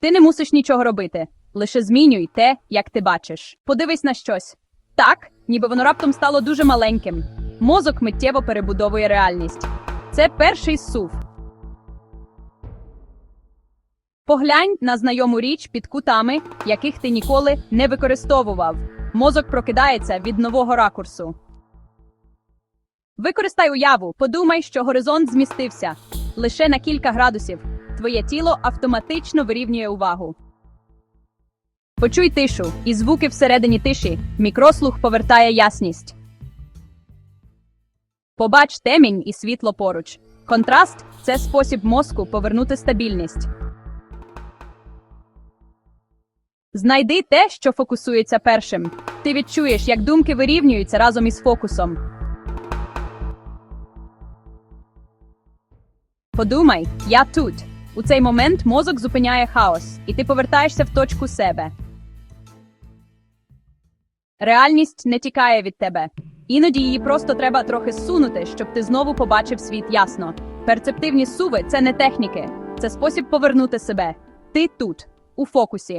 Ти не мусиш нічого робити. Лише змінюй те, як ти бачиш. Подивись на щось. Так, ніби воно раптом стало дуже маленьким. Мозок миттєво перебудовує реальність. Це перший сув. Поглянь на знайому річ під кутами, яких ти ніколи не використовував. Мозок прокидається від нового ракурсу. Використай уяву, подумай, що горизонт змістився лише на кілька градусів. Твоє тіло автоматично вирівнює увагу. Почуй тишу і звуки всередині тиші. Мікрослух повертає ясність. Побач темінь і світло поруч. Контраст це спосіб мозку повернути стабільність. Знайди те, що фокусується першим. Ти відчуєш, як думки вирівнюються разом із фокусом. Подумай, я тут. У цей момент мозок зупиняє хаос, і ти повертаєшся в точку себе. Реальність не тікає від тебе. Іноді її просто треба трохи сунути, щоб ти знову побачив світ ясно. Перцептивні суви це не техніки, це спосіб повернути себе. Ти тут, у фокусі.